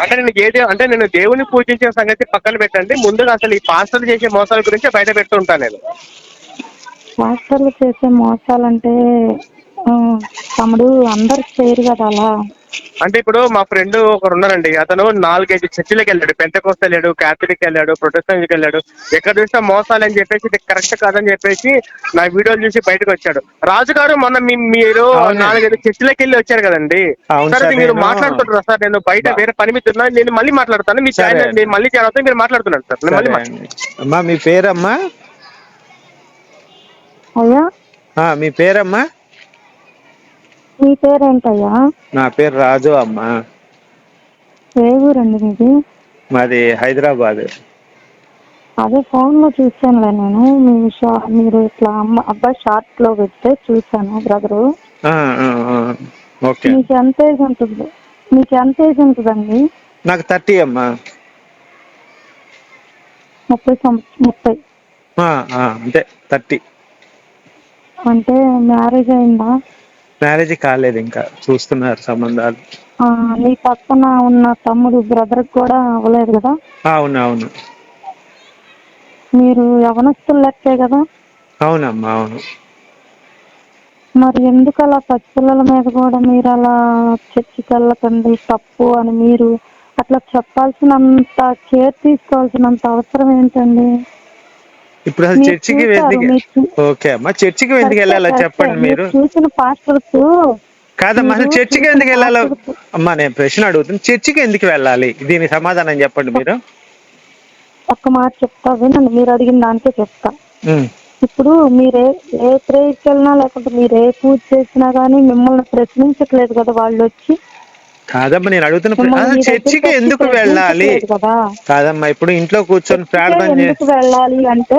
అంటే నేను ఏ దేవు అంటే నేను దేవుని పూజించే సంగతి పక్కన పెట్టండి. ముందుగా అసలు ఈ పాస్టర్లు చేసే మోసాల గురించి బయట పెడుతూ ఉంటాను నేను. పాస్టర్లు చేసే మోసాలంటే తమ్ముడు అందరు చేయరు కదా అలా. అంటే ఇప్పుడు మా ఫ్రెండ్ ఒకరు ఉన్నారండి అతను నాలుగైదు చర్చిలకు వెళ్ళాడు. పెంతకోస్త వెళ్ళాడు క్యాథలిక్ వెళ్ళాడు ప్రొటెస్టెంట్కి వెళ్ళాడు. ఎక్కడ చూసినా మోసాలు అని చెప్పేసి ఇది కరెక్ట్ కాదని చెప్పేసి నా వీడియోలు చూసి బయటకు వచ్చాడు. రాజు గారు మొన్న మీరు. నాలుగైదు చర్చిలకు వెళ్ళి వచ్చారు కదండి. సార్ మీరు మాట్లాడుతుంటారా సార్. నేను బయట వేరే పని మీద ఉన్నా నేను మళ్ళీ మాట్లాడతాను. మీ ఛానల్ అండి. నేను మళ్ళీ చేరవుతాను మీరు మాట్లాడుతున్నాను సార్. మళ్ళీ అమ్మా మీ పేరమ్మా? అయ్యా? మీ పేరమ్మా? మీ పేరేంటయ్యా? నా పేరు రాజు అమ్మా. ఏ ఊరండి మీది? మాది హైదరాబాద్. అదే ఫోన్లో చూసానులే నేను. మీ షా మీరు ఇట్లా అమ్మ అబ్బాయి షార్ట్లో పెడితే చూసాను బ్రదరు. ఓకే. మీకు ఎంత ఏజ్ ఉంటుంది మీకు ఎంత ఏజ్ ఉంటుందండి? నాకు థర్టీ అమ్మా. ముప్పై ముప్పై. అంతే థర్టీ. అంటే మ్యారేజ్ అయిందా? మ్యారేజ్ కాలేదు ఇంకా చూస్తున్నారు సంబంధాలు. మీ పక్కన ఉన్న తమ్ముడు బ్రదర్ కూడా అవ్వలేదు కదా? అవును అవును. మీరు యవనస్తులు లెక్కే కదా? అవునమ్మా అవును. మరి ఎందుకు అలా పసిపిల్లల మీద కూడా మీరు అలా చర్చికి వెళ్ళకండి తప్పు అని మీరు అట్లా చెప్పాల్సినంత కేర్ తీసుకోవాల్సినంత అవసరం ఏంటండి? ఇప్పుడు అసలు చర్చికి ఎందుకు? ఓకే అమ్మా చర్చికి ఎందుకు వెళ్ళాలో చెప్పండి. మీరు చూసిన పాస్టర్స్ కాదమ్మా అసలు చర్చికి ఎందుకు వెళ్ళాలో? అమ్మా నేను ప్రశ్న అడుగుతాను చర్చికి ఎందుకు వెళ్ళాలి? దీనికి సమాధానం చెప్పండి మీరు. ఒక్క మాట చెప్తా వినండి. మీరు అడిగిన దానికే చెప్తా. ఇప్పుడు మీరే ఏ ప్రేయర్కి వెళ్ళినా లేకుంటే మీరు ఏ పూజ చేసినా కానీ మిమ్మల్ని ప్రశ్నించట్లేదు కదా వాళ్ళు వచ్చి. కాదమ్మా నేను అడుగుతున్న చర్చికి ఎందుకు వెళ్ళాలి? కాదమ్మా ఇప్పుడు ఇంట్లో కూర్చొని ప్రార్థన ఎందుకు వెళ్ళాలి అంటే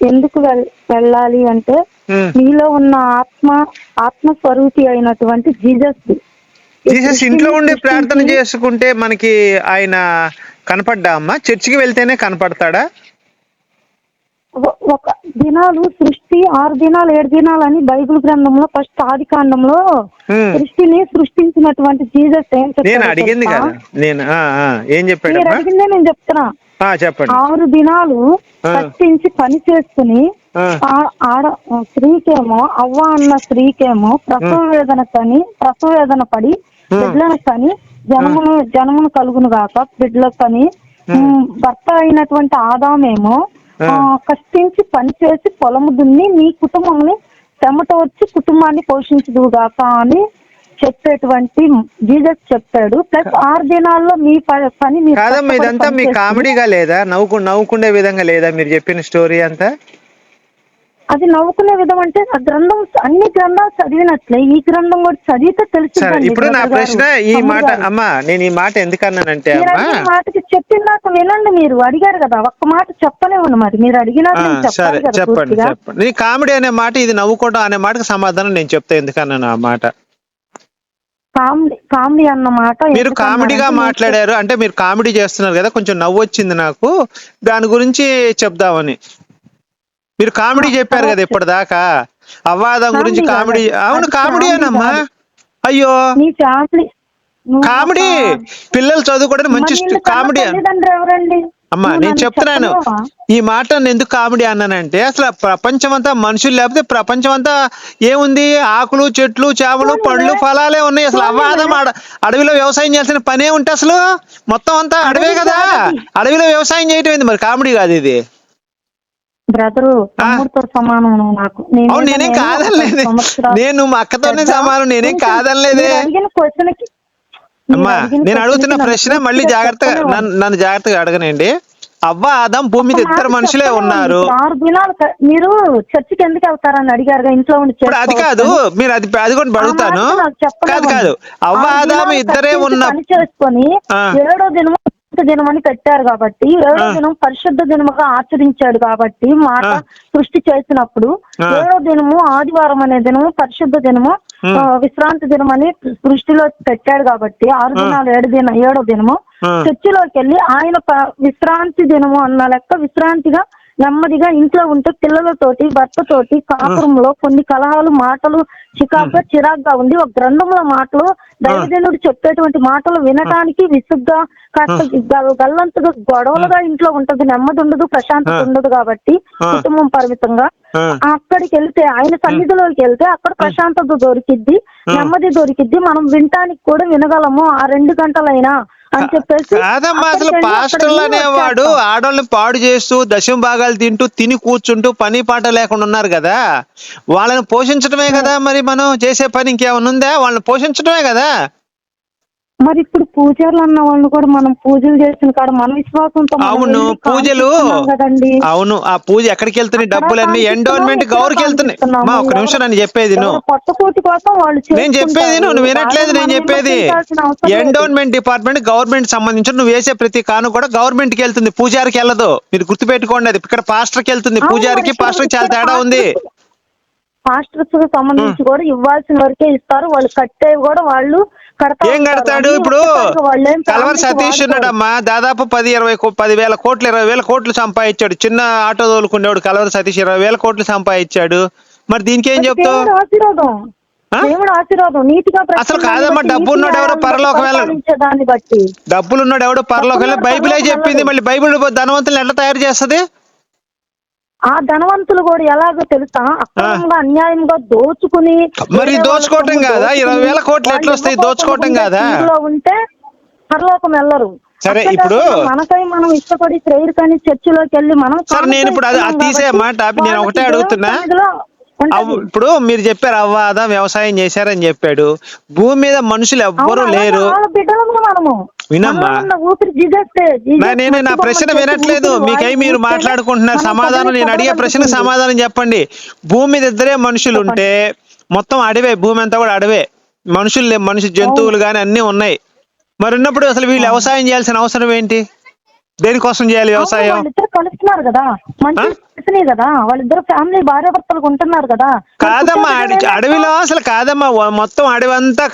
ఎందుకు వెళ్ళాలి అంటే. మీలో ఉన్న ఆత్మ ఆత్మ స్వరూపి అయినటువంటి జీసస్ జీసస్ ఇంట్లో ఉండి ప్రార్థన చేసుకుంటే మనకి ఆయన కనపడ్డా అమ్మా? చర్చికి వెళ్తేనే కనపడతాడా? ఒక దినాలు సృష్టి ఆరు దినాలు ఏడు దినాలు అని బైబిల్ గ్రంథంలో ఫస్ట్ ఆది కాండంలో. సృష్టిని సృష్టించినటువంటి జీసస్ ఏం నేను అడిగింది తెలుసా? కదా. నేను మీరు అడిగిందే చెప్తున్నా. చెప్పండి. ఆరు దినాలు ఆ. కష్టించి పని చేసుకుని ఆడ స్త్రీకేమో అవ్వ అన్న స్త్రీకేమో ప్రసవ వేదన కని ప్రసవ వేదన పడి బిడ్డలను కని జనమును జనమును కలుగును గాక బిడ్డలకు కని భర్త అయినటువంటి ఆదామేమో కష్టించి పని చేసి పొలము దున్ని మీ కుటుంబంని చెమట వచ్చి కుటుంబాన్ని పోషించదు గాక అని చెప్పేటువంటి జీసస్ చెప్పాడు ప్లస్ ఆరు దినాల్లో మీ పని మీరు కాదమ్మా ఇదంతా మీ కామెడీగా లేదా? నవ్వుకు నవ్వుకునే విధంగా లేదా మీరు చెప్పిన స్టోరీ అంతా? అది నవ్వుకునే విధం అంటే ఆ గ్రంథం అన్ని గ్రంథాలు చదివినట్లే. ఈ గ్రంథం కూడా చదివితే సరే తెలుస్తుంది ఇప్పుడు నా ప్రశ్న ఈ మాట అమ్మా నేను ఈ మాట మీరు అమ్మా? అడిగిన మాటకి చెప్పినాక వినండి మీరు. అడిగారు కదా ఒక్క మాట చెప్పలేమని మరి. మీరు ఆ, నేను సరే చెప్పాలి కదా చెప్పండి పూర్తిగా. చెప్పండి. నీ కామెడీ అనే మాట ఇది నవ్వుకోవడం అనే మాటకి సమాధానం నేను చెప్తా ఎందుకన్నాను ఆ మాట? కామెడీ కామెడీ అన్న మాట మీరు కామెడీగా మాట్లాడారు అంటే మీరు కామెడీ చేస్తున్నారు కదా కొంచెం నవ్వు వచ్చింది నాకు. దాని గురించి చెప్దామని. మీరు కామెడీ చెప్పారు కదా ఇప్పటిదాకా. అవ్వాదం గురించి కామెడీ. అవును కామెడీ అనమ్మా. అయ్యో. కామెడీ పిల్లలు చదువుకోవడానికి మంచి కామెడీ అమ్మా నేను నన్ను చెప్తున్నాను? ఈ మాట నేను ఎందుకు కామెడీ అన్నానంటే అసలు ప్రపంచం అంతా మనుషులు లేకపోతే ప్రపంచం అంతా ఏముంది? ఆకులు చెట్లు చేపలు పండ్లు ఫలాలే ఉన్నాయి. అసలు అవ్వాదం అడ- అడవిలో వ్యవసాయం చేయాల్సిన పనే ఉంటే అసలు మొత్తం అంతా అడవే కదా. అడవిలో వ్యవసాయం చేయటం ఏంది మరి? కామెడీ కాదు ఇది. బ్రదరు తమ్ముడితో సమానం నాకు నేను కాదనలేదు నేను మా అక్కతోనే సమానం నేనేం కాదనలేదే క్వశ్చన్ అమ్మా నేను అడుగుతున్న ప్రశ్న మళ్ళీ జాగ్రత్తగా. నన్ను జాగ్రత్తగా అడగనండి అవ్వ ఆదం భూమి మీద ఇద్దరు మనుషులే. ఉన్నారు ఆరు దినాలు మీరు చర్చికి ఎందుకు వెళ్తారని అడిగారుగా ఇంట్లో ఉండి అది కాదు. మీరు అది అది కూడా అడుగుతాను. కాదు కాదు అవ్వ దినాలు ఇద్దరే ఉన్న చేసుకొని. ఏడో దినం అని పెట్టారు కాబట్టి ఏడో. దినం పరిశుద్ధ దినముగా ఆచరించాడు కాబట్టి మాట. సృష్టి చేసినప్పుడు. ఏడో దినము ఆదివారం అనే దినము పరిశుద్ధ దినము విశ్రాంతి దినం అని సృష్టిలో పెట్టాడు కాబట్టి ఆరు. దినాలు ఏడు దినం ఏడో దినము. చర్చిలోకి వెళ్ళి ఆయన విశ్రాంతి దినము అన్న లెక్క విశ్రాంతిగా నెమ్మదిగా ఇంట్లో ఉంటే పిల్లలతోటి భర్తతోటి కాపురంలో కొన్ని కలహాలు మాటలు చికాకుగా చిరాగ్గా ఉంది ఒక గ్రంథముల మాటలు దైవజనుడు చెప్పేటువంటి మాటలు వినటానికి విసుగ్గా కాస్త గల్లంతుగా గొడవలుగా ఇంట్లో ఉంటది. నెమ్మది ఉండదు ప్రశాంతత. ఉండదు కాబట్టి. కుటుంబం పరిమితంగా. అక్కడికి వెళ్తే ఆయన సన్నిధిలోకి వెళ్తే అక్కడ ప్రశాంతత దొరికిద్ది నెమ్మది దొరికిద్ది. మనం వినటానికి కూడా వినగలము. ఆ రెండు గంటలైనా అని చెప్పేసి కాదమ్మా అసలు పాస్టర్లు అనేవాడు. ఆడవాళ్ళని పాడు చేస్తూ దశం భాగాలు తింటూ తిని కూర్చుంటూ పని పాట లేకుండా ఉన్నారు కదా. వాళ్ళని పోషించడమే కదా మరి మనం చేసే పని ఇంకేమైనా ఉందా? వాళ్ళని పోషించడమే కదా. మరి ఇప్పుడు పూజారులు అన్న వాళ్ళని కూడా మనం పూజలు చేసిన కాడ మన విశ్వాసంతో అవును వెళ్ళి పూజలు కదండి. అవును ఆ పూజ ఎక్కడికి వెళ్తున్నాయి? డబ్బులన్నీ ఎండోన్మెంట్ గౌరికి వెళ్తున్నాయి. మా ఒక నిమిషం నన్ను చెప్పేది పొట్టకూటి కోసం వాళ్ళు నేను. చెప్పేది నువ్వు వినట్లేదు నేను చెప్పేది. ఎండోన్మెంట్ డిపార్ట్మెంట్ గవర్నమెంట్ సంబంధించి నువ్వు వేసే ప్రతి కాను కూడా గవర్నమెంట్కి వెళ్తుంది. పూజారికి వెళ్ళదు. మీరు గుర్తుపెట్టుకోండి అది. ఇక్కడ పాస్టర్కి వెళ్తుంది. పూజారికి పాస్టర్ చాలా తేడా ఉంది. పాస్టర్స్కి సంబంధించి కూడా ఇవ్వాల్సిన వరకే ఇస్తారు. వాళ్ళు కట్టేవి కూడా వాళ్ళు ఏం. కడతాడు? ఇప్పుడు కలవరి సతీష్. ఉన్నాడమ్మా. దాదాపు పది ఇరవై పది వేల కోట్లు ఇరవై వేల కోట్లు సంపాదించాడు. చిన్న ఆటో తోలుకునేవాడు కలవరి సతీష్. ఇరవై వేల కోట్లు సంపాదించాడు. మరి దీనికి ఏం చెప్తావు? దేవుడి ఆశీర్వాదం. నీతిగా అసలు కాదమ్మా, డబ్బు ఉన్నోడు ఎవరో పరలోకం. దాన్ని బట్టి. డబ్బులు ఉన్నాడు ఎవడో పరలోకి బైబిలే చెప్పింది. మళ్ళీ. బైబిల్ ధనవంతులను ఎట్లా తయారు చేస్తది? ఆ ధనవంతులు కూడా ఎలాగో తెలుసా అక్రమంగా అన్యాయంగా దోచుకుని మరి దోచుకోవటం కాదా? ఇరవై వేల కోట్లు ఎట్లా వస్తాయి? దోచుకోవటం కాదా? ఉంటే పరలోకం వెళ్ళరు సరే, ఇప్పుడు- మనకై మనం ఇష్టపడి ప్రేయర్ కానీ చర్చిలోకి వెళ్ళి మనం సరే, నేను ఇప్పుడు అది- తీసేయమ్మా, ఇస్తున్నాం టాపిక్ నేను ఒకటే అడుగుతున్నా. అవ్వ- ఇప్పుడు మీరు చెప్పారు అవ్వాద వ్యవసాయం చేశారని చెప్పాడు. భూమి మీద మనుషులు ఎవ్వరూ లేరు. వినమ్మా. నేను నా ప్రశ్న వినట్లేదు. మీకై మీరు మాట్లాడుకుంటున్నారు సమాధానం నేను అడిగే ప్రశ్నకు. సమాధానం చెప్పండి. భూమి మీద ఇద్దరే మనుషులు ఉంటే మొత్తం అడవే భూమి అంతా కూడా అడవే. మనుషులు మనిషి జంతువులు కానీ అన్నీ ఉన్నాయి. మరి ఉన్నప్పుడు అసలు వీళ్ళు వ్యవసాయం చేయాల్సిన అవసరం ఏంటి? దేనికోసం చేయాలి వ్యవసాయం? కలుస్తున్నారు కదా. మంచి కలిసినాయి కదా వాళ్ళిద్దరు ఫ్యామిలీ భార్య భర్తలు ఉంటున్నారు కదా. కాదమ్మా అడవిలో అసలు కాదమ్మా మొత్తం అడవి అంతా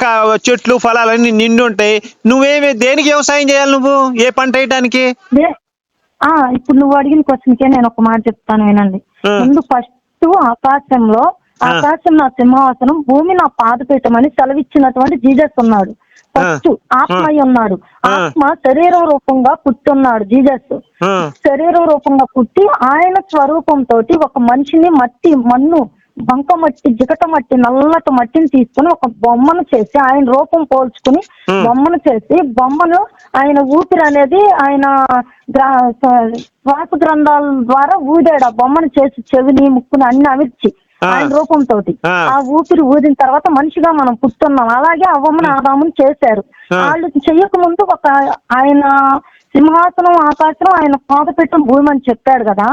చెట్లు ఫలాలన్నీ నిండి ఉంటాయి నువ్వేమి దేనికి వ్యవసాయం చేయాలి నువ్వు? ఏ పంట వేయడానికి ఇప్పుడు నువ్వు అడిగిన క్వశ్చన్ కే నేను ఒక మాట చెప్తాను వినండి. ముందు ఫస్ట్ ఆకాశంలో. ఆకాశం నా సింహాసనం భూమి నా పాదపీఠమని సెలవిచ్చినటువంటి జీజస్ ఉన్నాడు. ఫస్ట్ ఆత్మ అయి ఉన్నాడు. ఆత్మ శరీరం రూపంగా పుట్టున్నాడు జీజస్ శరీరం రూపంగా పుట్టి ఆయన స్వరూపంతో ఒక మనిషిని మట్టి మన్ను బంక మట్టి జిగట మట్టి నల్లటి మట్టిని తీసుకుని ఒక బొమ్మను చేసి ఆయన రూపం పోల్చుకుని. బొమ్మను చేసి బొమ్మను ఆయన ఊపిరి అనేది ఆయన శ్వాస గ్రంథాల ద్వారా ఊదాడు ఆ బొమ్మను చేసి చెవిని ముక్కుని అన్ని అమిర్చి Ah. ఆయన రూపంతో. ఆ. ఊపిరి ఊదిన తర్వాత మనిషిగా మనం పుట్టున్నాం. అలాగే అవ్వమని ఆదాముని చేశారు. వాళ్ళు చెయ్యక ముందు ఒక ఆయన సింహాసనం ఆకాశం ఆయన పాదపెట్టం భూమి అని చెప్పాడు కదా.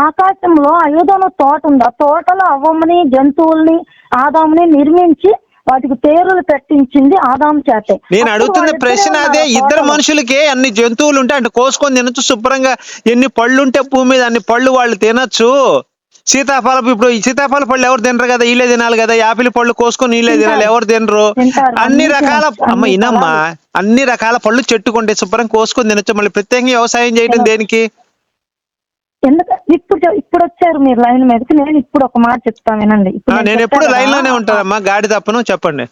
ఆకాశంలో అయోధన తోట ఉంది. ఆ తోటలో అవ్వమ్మని జంతువుల్ని ఆదాముని నిర్మించి వాటికి పేర్లు పెట్టించింది ఆదాము చేతే. నేను అడుగుతున్న ప్రశ్న అదే ఇద్దరు. మనుషులకే అన్ని జంతువులు ఉంటే అంటే కోసుకొని తినొచ్చు శుభ్రంగా ఎన్ని పళ్ళు ఉంటే భూమి మీద అన్ని పళ్ళు వాళ్ళు తినొచ్చు. సీతాఫలం ఇప్పుడు ఈ సీతాఫల పళ్ళు ఎవరు తినరు కదా? వీళ్ళే తినాలి కదా? యాపిల్ పళ్ళు కోసుకొని వీళ్ళే తినాలి. ఎవరు తినరు. అన్ని రకాల. అమ్మ ఇనమ్మా. అన్ని రకాల పళ్ళు చెట్టుకుంటే శుభ్రం కోసుకొని తినొచ్చు. మళ్ళీ ప్రత్యేకంగా వ్యవసాయం చేయడం. దేనికి? ఇప్పుడు ఇప్పుడు వచ్చారు మీరు లైన్ మీదకి నేను ఇప్పుడు ఒక మాట చెప్తాను వినండి. నేను ఎప్పుడు లైన్లోనే ఉంటానమ్మా. గాడి తప్పను చెప్పండి.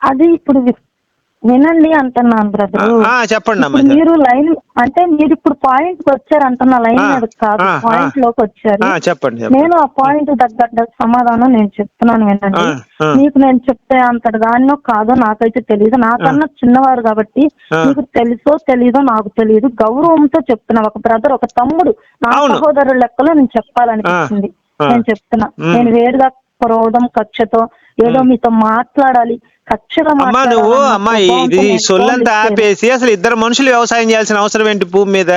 అది ఇప్పుడు వినండి అంటున్నాను బ్రదర్ చెప్పండి అమ్మా మీరు లైన్ అంటే మీరు ఇప్పుడు పాయింట్కి వచ్చారు అంటున్న లైన్ మీద కాదు పాయింట్లోకి వచ్చారు. చెప్పండి నేను ఆ పాయింట్ తగ్గట్టు సమాధానం నేను చెప్తున్నాను వినండి. మీకు నేను చెప్తే అంతటి దాన్నో కాదో నాకైతే తెలియదు నాకన్నా చిన్నవారు కాబట్టి. మీకు తెలుసో తెలీదో నాకు తెలియదు గౌరవంతో చెప్తున్నా ఒక బ్రదర్ ఒక తమ్ముడు నా. సహోదరుల లెక్కలో నేను చెప్పాలనిపించింది. నేను చెప్తున్నా. నేను వేరుగా క్రోధం కక్షతో ఏదో మీతో మాట్లాడాలి. అమ్మా నువ్వు అమ్మా ఇది సొల్లంతా. ఆపేసి అసలు ఇద్దరు మనుషులు వ్యవసాయం చేయాల్సిన అవసరం ఏంటి భూమి మీద?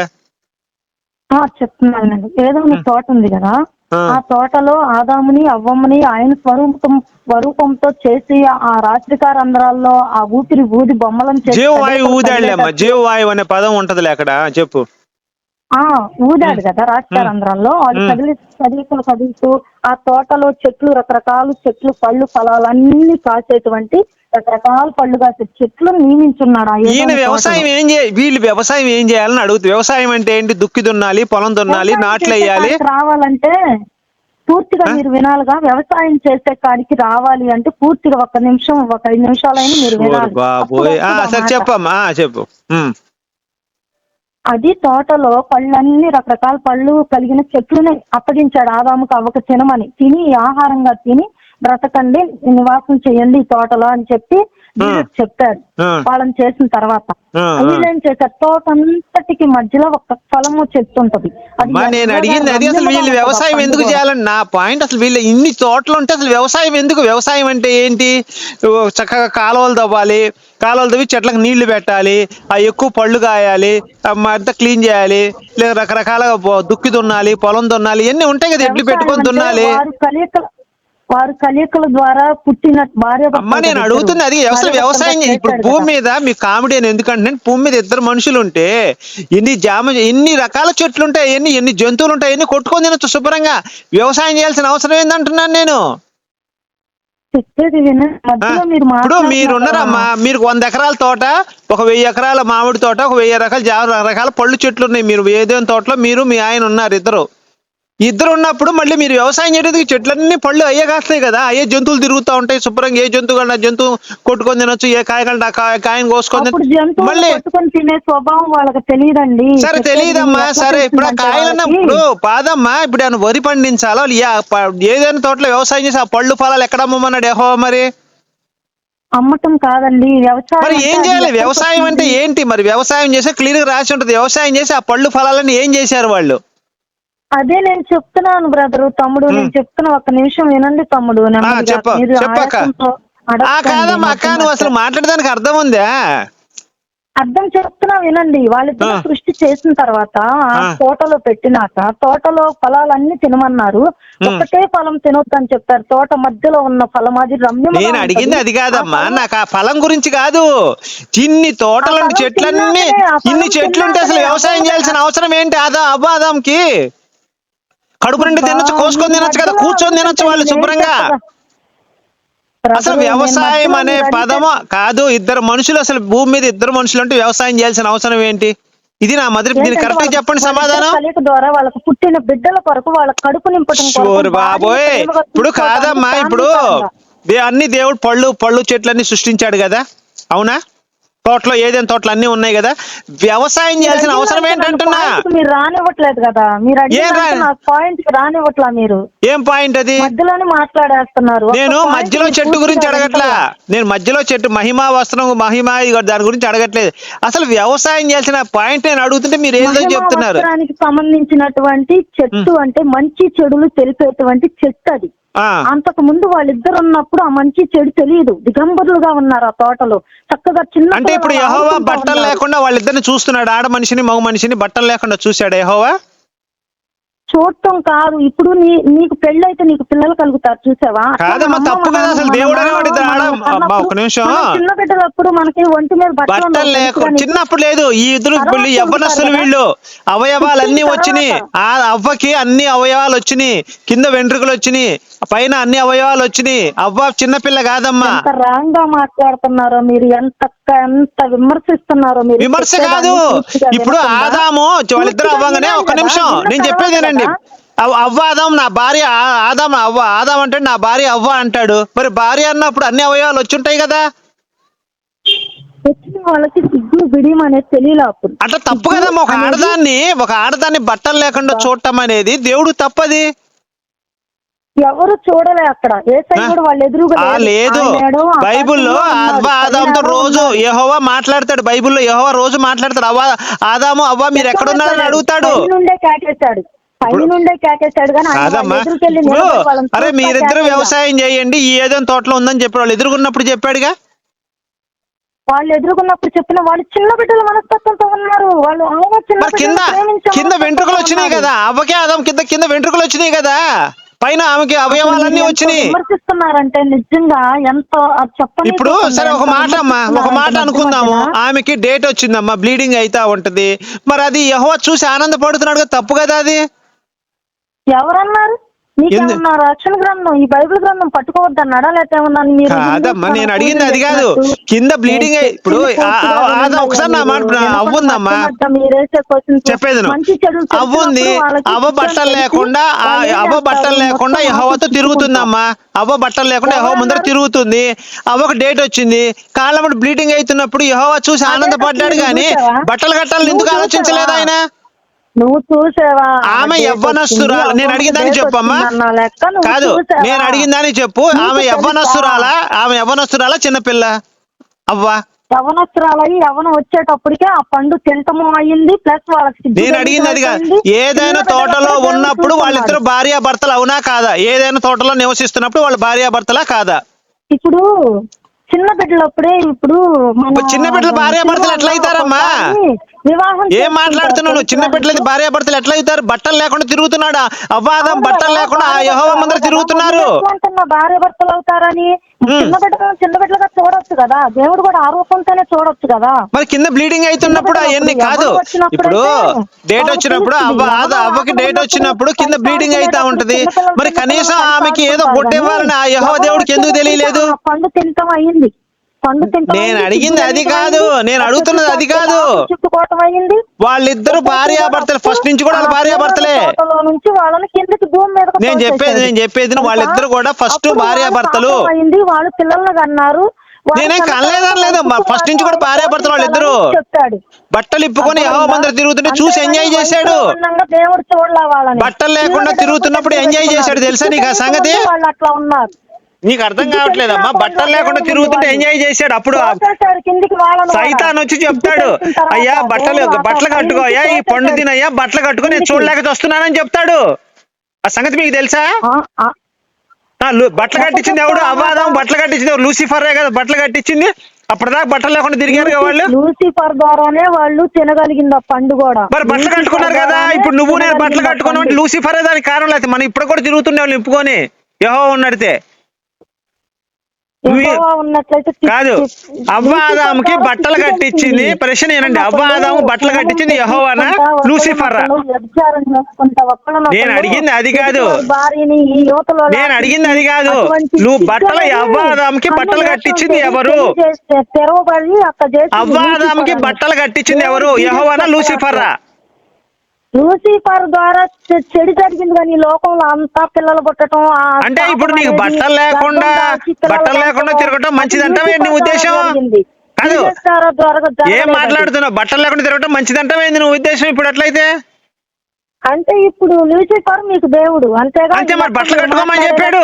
ఆ, చెప్తున్నానండి. ఏదో మీ తోట ఉంది కదా ఆ. తోటలో ఆదాముని అవ్వమ్మని ఆయన స్వరూపం స్వరూపంతో చేసి ఆ రాత్రికార రంధ్రాల్లో ఆ ఊపిరి ఊది బొమ్మలను చేసి జీవవాయువు ఊదాడులే అమ్మా. జీవవాయువు అనే పదం ఉంటదిలే అక్కడ. చెప్పు. ఊదాడు కదా రాజకారంధ్రంలో వాళ్ళు కదిలి కదిలికలు కదులుతూ ఆ తోటలో చెట్లు రకరకాల చెట్లు పళ్ళు ఫలాలు అన్ని కాసేటువంటి రకరకాల పళ్ళు కాసే చెట్లు నియమించున్నాడు ఈయన వ్యవసాయం. ఏం చేయ వీళ్ళు వ్యవసాయం ఏం చేయాలని అడుగుతుంది వ్యవసాయం అంటే ఏంటి? దుక్కి దున్నాలి పొలం దున్నాలి నాట్లు వేయాలి. రావాలంటే పూర్తిగా మీరు వినాలిగా వ్యవసాయం చేసే కాడికి రావాలి అంటే పూర్తిగా ఒక నిమిషం ఒక ఐదు నిమిషాలైనా మీరు వినాలి. చెప్పమ్మా. చెప్పు. అది తోటలో పళ్ళన్నీ రకరకాల పళ్ళు కలిగిన చెట్లుని అప్పగించాడు ఆదాముకు అవ్వక తినమని. తిని ఆహారంగా తిని బ్రతకండి నివాసం చేయండి ఈ తోటలో అని చెప్పి ఆ. వాళ్ళని చేసిన తర్వాత. వీళ్ళు చేశారు? తోట అంతటికి మధ్యలో ఒక ఫలము అమ్మా నేను అడిగింది అది అసలు వీళ్ళు వ్యవసాయం ఎందుకు. చేయాలని నా పాయింట్ అసలు వీళ్ళు ఇన్ని తోటలు ఉంటే అసలు వ్యవసాయం ఎందుకు? వ్యవసాయం అంటే ఏంటి? చక్కగా కాలువలు తవ్వాలి కాలువలు తవ్వి చెట్లకు నీళ్ళు పెట్టాలి ఆ ఎక్కువ పళ్ళు కాయాలి అంతా క్లీన్ చేయాలి లేదా రకరకాల బొ- దుక్కి దున్నాలి పొలం దున్నాలి ఇవన్నీ ఉంటాయి కదా ఎడ్లు పెట్టుకొని దున్నాలి. వారు కలియకల వారు కలియకల ద్వారా పుట్టిన భార్య అమ్మా నేను అడుగుతుంది అది వ్యవసాయం భర్తలుగా ఇప్పుడు భూమి. మీద మీ కామెడీ అని ఎందుకంటే భూమి మీద ఇద్దరు మనుషులు ఉంటే ఎన్ని జామ ఎన్ని రకాల చెట్లు ఉంటాయి ఎన్ని ఎన్ని జంతువులు ఉంటాయి ఎన్ని కొట్టుకొని తినొచ్చు శుభ్రంగా. వ్యవసాయం చేయాల్సిన అవసరం ఏందంటున్నాను నేను. ఇప్పుడు మీరు మాట్లాడుతున్నారు ఉన్నారమ్మా మీరు వంద ఎకరాల తోట ఒక వెయ్యి ఎకరాల మామిడి తోట ఒక వెయ్యి రకాల రకాల పళ్ళు చెట్లు ఉన్నాయి. మీరు ఏదైనా తోటలో మీరు మీ ఆయన ఉన్నారు ఇద్దరు. ఇద్దరు ఉన్నప్పుడు మళ్ళీ మీరు వ్యవసాయం చేయడానికి చెట్లన్నీ పళ్ళు అయ్యే కాస్తాయి కదా. అయ్యే జంతువులు తిరుగుతూ ఉంటాయి? శుభ్రంగా ఏ జంతువు కన్నా జంతువు కొట్టుకొని తినొచ్చు? ఏ కాయ కంటే ఆ కాయ- కాయను కోసుకొని మళ్ళీ తినే స్వభావం వాళ్ళకి తెలియదండి. సరే తెలియదమ్మా సరే ఇప్పుడు ఆ కాయలన్న ఇప్పుడు పాదమ్మా. ఇప్పుడు ఆయన వరి పండించాలో? ఏదైనా తోటలో వ్యవసాయం చేసి ఆ పళ్ళు ఫలాలు ఎక్కడ అమ్మమన్నాడు యెహోవా మరి? అమ్మటం కాదండి. వ్యవసాయం మరి ఏం చేయాలి? వ్యవసాయం అంటే? ఏంటి? మరి వ్యవసాయం చేస్తే క్లియర్గా రాసి ఉంటుంది. వ్యవసాయం చేసి ఆ పళ్ళు ఫలాలని ఏం చేశారు వాళ్ళు? అదే నేను చెప్తున్నాను బ్రదర్ తమ్ముడు నేను చెప్తున్నా ఒక్క నిమిషం వినండి తమ్ముడు. కాదమ్మా అక్క నువ్వు అసలు. మాట్లాడడానికి అర్థం ఉందా? అర్థం చెప్తున్నా వినండి. వాళ్ళిద్దరు. సృష్టి చేసిన తర్వాత. తోటలో పెట్టినాక తోటలో ఫలాలన్నీ తినమన్నారు. ఒకటే ఫలం తినొద్దని చెప్పారు. తోట మధ్యలో ఉన్న ఫలం అది రమ్యముగా నేను అడిగింది. అది కాదమ్మా. నాకు ఆ ఫలం గురించి కాదు. ఇన్ని తోటలు చెట్లన్నీ ఇన్ని చెట్లు ఉంటే అసలు వ్యవసాయం చేయాల్సిన అవసరం ఏంటి? అదా అబ్బాదాంకి కడుపు నిండి తినొచ్చు కోసుకొని తినొచ్చు కదా కూర్చొని తినొచ్చు వాళ్ళు శుభ్రంగా. అసలు వ్యవసాయం అనే పదము కాదు. ఇద్దరు మనుషులు అసలు భూమి మీద ఇద్దరు మనుషులు అంటే వ్యవసాయం చేయాల్సిన అవసరం ఏంటి? ఇది నా మొదటి దీనికి ఏంటంటే కరెక్ట్ చెప్పండి సమాధానం. ద్వారా వాళ్ళకు పుట్టిన బిడ్డల కొరకు వాళ్ళ కడుపు షూర్ బాబోయ్. ఇప్పుడు కాదమ్మా ఇప్పుడు అన్ని దేవుడు పళ్ళు పళ్ళు చెట్లన్నీ సృష్టించాడు కదా. అవునా? తోటలో ఏదైనా తోటలు అన్ని ఉన్నాయి కదా? వ్యవసాయం చేయాల్సిన అవసరం ఏంటంటున్నా? మీరు రానివ్వట్లేదు కదా. మీరు పాయింట్ రానివ్వట్లా మీరు? ఏం పాయింట్ అది? మధ్యలోనే మాట్లాడేస్తున్నారు. నేను మధ్యలో చెట్టు గురించి అడగట్లా. నేను మధ్యలో చెట్టు మహిమా వస్త్రం మహిమా దాని గురించి అడగట్లేదు. అసలు వ్యవసాయం చేయాల్సిన పాయింట్ నేను అడుగుతుంటే మీరు ఏదో చెప్తున్నారు. వస్త్రానికి సంబంధించినటువంటి చెట్టు అంటే మంచి చెడులు తెలిపేటువంటి చెట్టు అది. అంతకు ముందు వాళ్ళిద్దరు ఉన్నప్పుడు ఆ మంచి చెడు తెలియదు దిగంబరులుగా ఉన్నారు ఆ తోటలో. చక్కగా చిన్న అంటే ఇప్పుడు యహోవా బట్టలు. లేకుండా వాళ్ళిద్దరిని చూస్తున్నాడు. ఆడ మనిషిని మగ మనిషిని బట్టలు లేకుండా చూశాడు యహోవా? చూడటం కాదు. ఇప్పుడు నీ నీకు పెళ్ళైతే నీకు పిల్లలు కలుగుతారు చూసావా? కాదమ్మా, తప్పు కదా, అసలు దేవుడు అనేవాడు నిమిషం. చిన్న బిడ్డలప్పుడు మనకి ఒంటి మీద బట్టలు లేకు. చిన్నప్పుడు లేదు. ఈ ఇద్దరు యవ్వనస్తులు వీళ్ళు అవయవాలన్నీ పుట్టిన వచ్చినాయి. ఆ అవ్వకి అన్ని అవయవాలు వచ్చినాయి. కింద వెంట్రుకలు వచ్చినాయి. పైన అన్ని అవయవాలు వచ్చినాయి. అవ్వ చిన్నపిల్ల కాదమ్మా. రాంగ్గా మాట్లాడుతున్నారో మీరు ఎంత ఎంత విమర్శిస్తున్నారో మీరు విమర్శ కాదు. ఇప్పుడు. ఆదాము వాళ్ళిద్దరు అవ్వగానే ఒక నిమిషం. నేను చెప్పేదేనండి అవ్వ ఆదాం నా భార్య ఆదాం అవ్వ ఆదాం అంటే నా భార్య అవ్వ అంటాడు. మరి భార్య అన్నప్పుడు అన్ని అవయవాలు వచ్చుంటాయి కదా? వచ్చిన వాళ్ళకి సిగ్గు బిడియం అనేది తెలియలే అప్పుడు. అట్లా తప్పు కదమ్మా ఒక ఆడదాన్ని ఒక ఆడదాన్ని బట్టలు లేకుండా చూడటం అనేది దేవుడు తప్పది. ఎవరు చూడలే అక్కడ. ఏసై? కూడా వాళ్ళు ఎదురుగా. లేదు. బైబిల్లో పైన రోజు. యెహోవా మాట్లాడతాడు. బైబిల్లో యెహోవా రోజు మాట్లాడతాడు. అవ్వ ఆదాము అవ్వ మీరు ఎక్కడున్నారని అడుగుతాడు. పై నుండే కేకేశాడు. పై నుండే వాళ్ళని అరే మీరిద్దరు. వ్యవసాయం చేయండి. ఈ ఏదో తోటలో ఉందని చెప్పాడు. వాళ్ళు ఎదురుగున్నప్పుడు చెప్పాడుగా? వాళ్ళు ఎదుర్కొన్నప్పుడు చెప్పిన వాళ్ళు చిన్న బిడ్డల మనస్తత్వంతో ఉన్నారు. వాళ్ళు కింద కింద వెంట్రుకలు వచ్చినాయి ఉన్నారు. కదా. అవ్వకే ఆదాం కింద కింద వెంట్రుకలు వచ్చినాయి కదా. పైన ఆమెకి అవయవాలన్నీ వచ్చినాయి విమర్శిస్తున్నారంటే నిజంగా ఎంత చెప్పనీకి ఇప్పుడు. సరే ఒక మాట అమ్మా ఒక మాట అనుకుందాము. ఆమెకి డేట్ వచ్చిందమ్మా బ్లీడింగ్ అయితా ఉంటది మరి అది యహో చూసి ఆనందపడుతున్నాడు కదా తప్పు కదా అది ఎవరన్నారు మీకేమన్నా రక్షణ గ్రంథం ఈ బైబిల్ గ్రంథం పట్టుకోవద్దన్నాడా? లేకపోతే మీరు కాదమ్మా నేను అడిగింది అది కాదు. కింద బ్లీడింగ్ ఇప్పుడు ఒకసారి నా మాట. అవ్వుందమ్మా? చెప్పేది అవ్వుంది. అవ్వ బట్టలు లేకుండా అవ్వ బట్టలు? లేకుండా యహోవతో తిరుగుతుందమ్మా. అవ్వ బట్టలు లేకుండా యహో ముందర? తిరుగుతుంది. అవ్వకు డేట్ వచ్చింది. కాళ్ళమ్మటి బ్లీడింగ్ అవుతున్నప్పుడు యహోవ చూసి ఆనందపడ్డాడు కానీ? బట్టలు కట్టాలని ఎందుకు ఆలోచించలేదు? ఆయన? నువ్వు చూసావా ఆమె యవ్వనస్తురాలు నేను డేట్ చెప్పమ్మా కాదు? నేను అడిగిన దాన్ని చెప్పు ఆమె? యవ్వనస్తురాలా ఆమె యవ్వనస్తురాలా చిన్నపిల్ల అవ్వా యవనస్తురాలయ్యి యవనం వచ్చేటప్పటికే ఆ పండు తింటము అయ్యింది ప్లస్ వాళ్ళకి నేను అడిగింది అది కాదు అయిపోయింది. ఏదైనా తోటలో ఉన్నప్పుడు. వాళ్ళిద్దరు భార్యాభర్తలు అవునా కాదా ఏదైనా తోటలో నివసిస్తున్నప్పుడు వాళ్ళు భార్యాభర్తలా కాదా ఇప్పుడు చిన్న బిడ్డలప్పుడే ఇప్పుడు చిన్న బిడ్డలు భార్యాభర్తలు ఎట్లా అవుతారమ్మా? వివాహం ఏం నువ్వు? చిన్న బిడ్డలది భార్యాభర్తలు ఎట్లా అవుతారు బట్టలు లేకుండా తిరుగుతున్నాడు? అవ్వాదం బట్టలు లేకుండా భార్య యహోవ భర్తలు ముందర తిరుగుతున్నారు. భార్య భర్తలు అవుతారని చిన్న బిడ్డలు చిన్న బిడ్డలుగా చూడొచ్చు కదా? దేవుడు కూడా ఆ రూపంతోనే చూడొచ్చు కదా? మరి కింద బ్లీడింగ్ అవుతున్నప్పుడు అవన్నీ కాదు. ఇప్పుడు డేట్ వచ్చినప్పుడు అవ్వకి డేట్ వచ్చినప్పుడు కింద బ్లీడింగ్ అవుతా ఉంటది. మరి కనీసం ఆమెకి ఏదో గుట్టివ్వాలని ఆ యహోవ దేవుడికి ఎందుకు తెలియలేదు? పండు తింటాం అయ్యింది పండు నేను అడిగింది అది కాదు, నేను అడుగుతున్నది అది కాదు. చుట్టుకోవటం అయ్యింది వాళ్ళిద్దరు భార్యాభర్తలు ఫస్ట్ నుంచి కూడా వాళ్ళ భార్యాభర్తలే. తోటలో నుంచి వాళ్ళని కిందకి భూమి మీద నేను చెప్పేది నేను చెప్పేది వాళ్ళిద్దరు కూడా ఫస్ట్ భార్యాభర్తలు. అయింది. వాళ్ళు పిల్లల్ని వాళ్ళు నేనేం కన్న కనలేదని లేదు, మా తర్వాత ఫస్ట్ నుంచి కూడా భార్యాభర్తలు వాళ్ళిద్దరూ. చెప్పాడు. బట్టలు ఇప్పుకొని ముందర తిరుగుతుంటే చూసి ఎంజాయ్ చేశాడు. బట్టలు లేకుండా తిరుగుతున్నప్పుడు ఎంజాయ్ చేశాడు తెలుసా నీకు ఆ సంగతి? వాళ్ళు అట్లా ఉన్నారు. నీకు అర్థం కావట్లేదమ్మా. బట్టలు లేకుండా తిరుగుతుంటే ఎంజాయ్ చేశాడు? అప్పుడు. సైతాన్ వచ్చి చెప్తాడు. అయ్యా బట్టలు బట్టలు అట్లా కట్టుకోయ్యా ఈ పండు తినయ్యా బట్టలు కట్టుకొని నేను చూడలేక వస్తున్నానని చెప్తాడు. ఆ సంగతి మీకు తెలుసా? బట్టలు కట్టించింది ఎవడు? అవాదం బట్టలు కట్టించింది ఎవరు లూసిఫరే కదా బట్టలు కట్టించింది. అప్పటిదాకా బట్టలు లేకుండా తిరిగారు కదా వాళ్ళు? లూసిఫర్ ద్వారానే వాళ్ళు తినగలిగింది ఆ పండు కూడా. మరి బట్టలు కట్టుకున్నారు కదా ఇప్పుడు నువ్వు నేను బట్టలు కట్టుకున్నావు. లూసిఫరే దానికి కారణం లేదు మనం ఇప్పుడు కూడా తిరుగుతుండే వాళ్ళు నింపుకొని యహో ఉన్నడితే మీ- యెహోవా ఉన్నట్లయితే తి- కాదు తి- అవ్వ లూసిఫర్ ఆదాముకి ద్వారా బట్టలు కట్టించింది. ప్రశ్న ఏనండి అవ్వ ఒకళ్ళు ఆదాము బట్టలు కట్టించింది యహోవానా లూసిఫరా నేను అడిగింది అది కాదు. నేను అడిగింది అది కాదు. నువ్వు బట్టలు సిగ్గు అవ్వ అనేది ఆదాముకి కన్ను బట్టలు కట్టించింది ఎవరు? పెళ్ళి చేస్తే తెరవబడి అక్కడ చేసింది అవ్వ ఆదాముకి లూసిఫర్ బట్టలు కట్టించింది ఎవరు యహోవానా లూసిఫర్రా లూసిఫర్ ద్వారా చెడు జరిగింది కానీ లోకంలో అంతా పిల్లలు పుట్టడం అంటే ఇప్పుడు నీకు బట్టలు లేకుండా బట్టలు లేకుండా తిరగటం ఏంటి నీ ఉద్దేశం. కాదు. ఏం. మాట్లాడుతున్నావు? బట్టలు లేకుండా తిరగటం ఏంది నువ్వు ఉద్దేశం ఇప్పుడు అట్లయితే? అంటే ఇప్పుడు లూసిఫర్ మీకు దేవుడు. అంతేగా అంతే మరి బట్టలు కట్టుకోమని చెప్పాడు.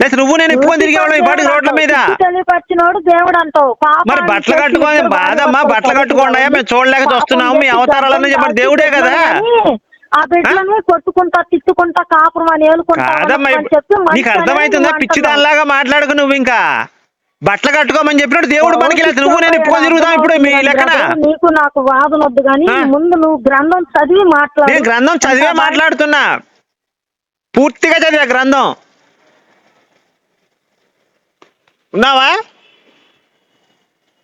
లేదు నువ్వు నేను ఇప్పుకొని తిరిగేవాళ్ళం ఈ పాటికి రోడ్ల మీద. తెలియపరిచినోడు దేవుడు అంటావు. మరి బట్టలు కట్టుకొని బాధమ్మా బట్టలు కట్టుకోండి మేము చూడలేక చూస్తున్నాము మీ చెప్పారు దాల్చి దేవుడే కదా. ఆ బిడ్డలని కొట్టుకుంటా తిట్టుకుంటా కాపురం అని ఏలుకుంటా నీకు నువ్వు పిచ్చి. దానిలాగా మాట్లాడకు నువ్వు ఇంకా. బట్టలు కట్టుకోమని చెప్పినట్టు దేవుడు లేదు నువ్వు నేను ఎప్పుకొని తిరుగుతాం ఇప్పుడు మీ లెక్కన? నీకు నాకు వాదన వద్దు కానీ? ముందు నువ్వు గ్రంథం చదివి మాట్లాడు. నేను గ్రంథం చదివే మాట్లాడుతున్నా. పూర్తిగా చదివా గ్రంథం. ఉన్నావా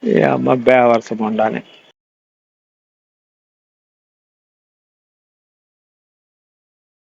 ఏ అమ్మ బేవర్సం ఉండాలి